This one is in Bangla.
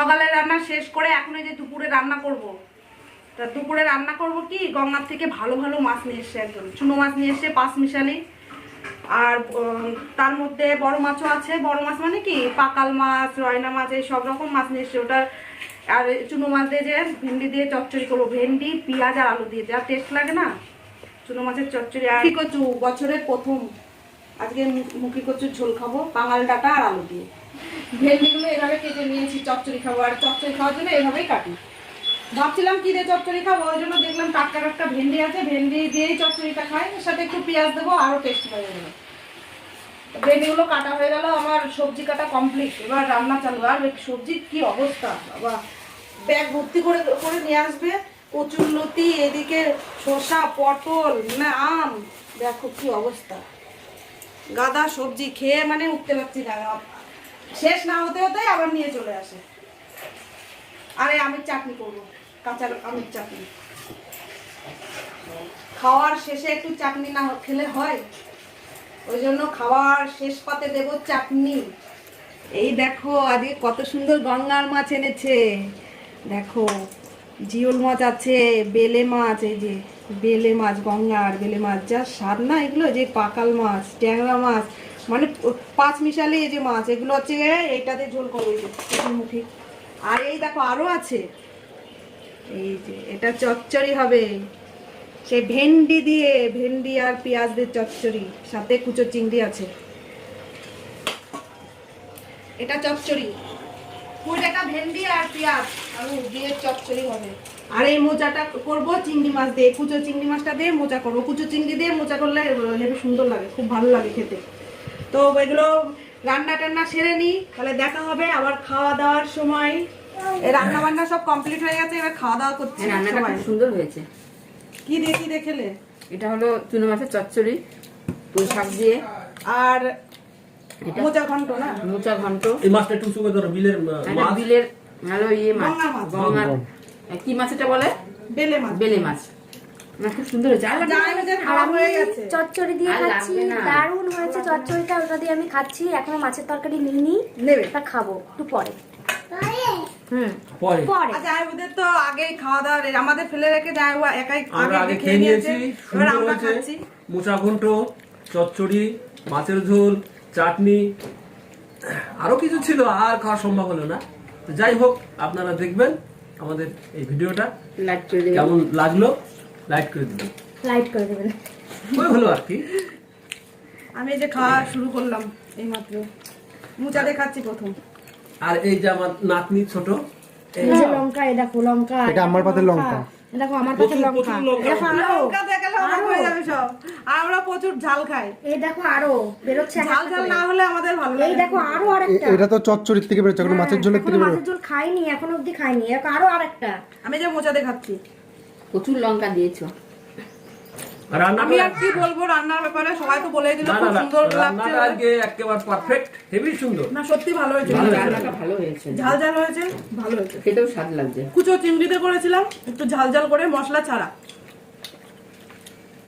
সকালে রান্না শেষ করে এখন এই যে দুপুরে রান্না করব। তা দুপুরে রান্না করব কি? গঙ্গার থেকে ভালো ভালো মাছ নিয়ে এসছে একজন। চুনো মাছ নিয়ে এসছে, পাঁচ মিশালি। আর তার মধ্যে বড় মাছও আছে। বড় মাছ মানে কি? পাকাল মাছ, রয়না মাছ, এই সব রকম মাছ নিয়ে এসছে ওটা। আর চুনো মাছ দিয়ে যে ভেন্ডি দিয়ে চচ্চড়ি করব। ভেন্ডি, পেঁয়াজ আর আলু দিয়ে। যা টেস্ট লাগে না, চুনো মাছের চচ্চড়ি। আর মুখি কচু বছরের প্রথম। আজকে মুখি কচুর ঝোল খাব, বাঙাল ডাটা আর আলু দিয়ে। ভেন্ডিগুলো এভাবে কেটে নিয়েছি, চচ্চড়ি খাব, আর চচ্চড়ি খাওয়ার জন্য এভাবেই কাটি। ভাবছিলাম কি দিয়ে চচ্চড়ি খাব, ওই জন্য দেখলাম টাটকা টাটকা ভেন্ডি আছে, ভেন্ডি দিয়েই চচ্চড়িটা খাই, এর সাথে একটু পেঁয়াজ দেবো, আরও টেস্ট হয়ে যাবে। ভেন্ডিগুলো কাটা হয়ে গেল, আমার সবজি কাটা কমপ্লিট এবার রান্না চালু, আর সবজির কি অবস্থা, বাবা। ব্যাগ ভর্তি করে করে নিয়ে আসবে কচুর লতি এদিকে শসা, পটল, না, আম। দেখো কি অবস্থা। গাদা সবজি খেয়ে মানে উঠতে পারছি না। শেষ না হতে হতে আবার নিয়ে চলে আসে। আরে আমের চাটনি করব, কাঁচা আমের চাটনি। খাওয়ার শেষে একটু চাটনি না খেলে হয়, ওই জন্য খাওয়ার শেষ পাতে দেব চাটনি। এই দেখো, আজকে কত সুন্দর গঙ্গার মাছ এনেছে। দেখো, জিওল মাছ আছে, বেলে মাছ, এই যে বেলে মাছ গঙ্গার বেলে মাছ, যা স্বাদ না, এগুলো যে পাকাল মাছ, ট্যাংরা মাছ মানে পাঁচ মিশালি এই যে মাছ, এগুলো হচ্ছে এইটাতে ঝোল যে মুখি আর এই দেখো, আরও আছে। এই যে, এটা চচ্চড়ি হবে। সেই ভেন্ডি দিয়ে, ভেন্ডি আর পেঁয়াজ দিয়ে চচ্চড়ি, সাথে কুচো চিংড়ি আছে। এটা চচ্চড়ি। ভেন্ডি আর পেঁয়াজ। আলু দিয়ে চচ্চড়ি হবে। আর এই মোচাটা করব চিংড়ি মাছ দিয়ে কুচো চিংড়ি মাছটা দিয়ে মোচা করব। কুচো চিংড়ি দিয়ে মোচা করলে হেবি সুন্দর লাগে খুব ভালো লাগে খেতে। তো এগুলো রান্না টান্না সেরে নিই তাহলে দেখা হবে আবার খাওয়া দাওয়ার সময়। রান্না বান্না সব কমপ্লিট হয়ে গেছে এবার খাওয়া দাওয়া করছি হ্যাঁ রান্নাটা সুন্দর হয়েছে। কি দিয়ে কি দিয়ে খেলে? এটা হলো চুনো মাছের চচ্চড়ি পুঁই শাক দিয়ে। আর মোচা ঘন্ট না? মোচা ঘন্ট। এই মাছটা একটু উঁচু ধরো বিলের বিলের ভালো ইয়ে মাছ। গঙ্গা। কি মাছ এটা বলে? বেলে মাছ। বেলে মাছ। খুব সুন্দর হয়েছে। আর লাগবে না? জামাই মেজের আর খাওয়া আমি হয়ে গেছে। চচ্চড়ি দিয়ে খাচ্ছি দারুণ হয়েছে চচ্চড়িটা ওটা দিয়ে আমি খাচ্ছি। এখনও মাছের তরকারি নিইনি। নেবে। ওটা খাব একটু পরে। হুম। পরে। পরে। আর জামাইবাবুদের তো আগে খাওয়া দাওয়া আমাদের ফেলে রেখে একাই আগে খেয়ে নিয়েছি। এবার সুন্দর আমরা খাচ্ছি। মোচা ঘন্ট চচ্চড়ি মাছের ঝোল চাটনি। আরও কিছু ছিল আর খাওয়া সম্ভব হলো না। তো যাই হোক আপনারা দেখবেন আমাদের এই ভিডিওটা। লাইক করে দিবেন। কেমন লাগল? লাইক করে দিবেন। লাইক করে দিবেন। ওই হলো আর কি। আমি এই যে খাওয়া শুরু করলাম এই মাত্র মুচা দিয়ে খাচ্ছি প্রথম। আর এই যে আমার নাতনি ছোট এই যে লঙ্কা এটা দেখো লঙ্কা। এটা আমার পাতে লঙ্কা। এই দেখো আমার কাছে লঙ্কা। দেখো লঙ্কা। দেখো লঙ্কা দেখালে হয়ে যাবে সব। আর আমরা প্রচুর ঝাল খাই। এই দেখো আরও। বেরোচ্ছে ঝাল ঝাল না হলে আমাদের ভালো এই দেখো আরও আরেকটা। এটা তো চচ্চড়ির থেকে বেরোচ্ছে এখন মাছের ঝোলের থেকে মাছের ঝোল খাইনি এখনও অব্দি খাইনি। আরও আরেকটা। আমি যে মোচা দেখাচ্ছি খাচ্ছি। প্রচুর লঙ্কা দিয়েছ। রান্না আমি আর কি বলব রান্নার ব্যাপারে সবাই তো বলেই দিল খুব সুন্দর লাগছে। আজকে একেবারে পারফেক্ট হেভি সুন্দর। না সত্যি ভালো হয়েছে ভালো হয়েছে। রান্নাটা ভালো হয়েছে। ঝাল ঝাল হয়েছে ভালো হয়েছে। খেতেও স্বাদ লাগছে। কুচো চিংড়িতে করেছিলাম একটু ঝাল ঝাল করে মশলা ছাড়া।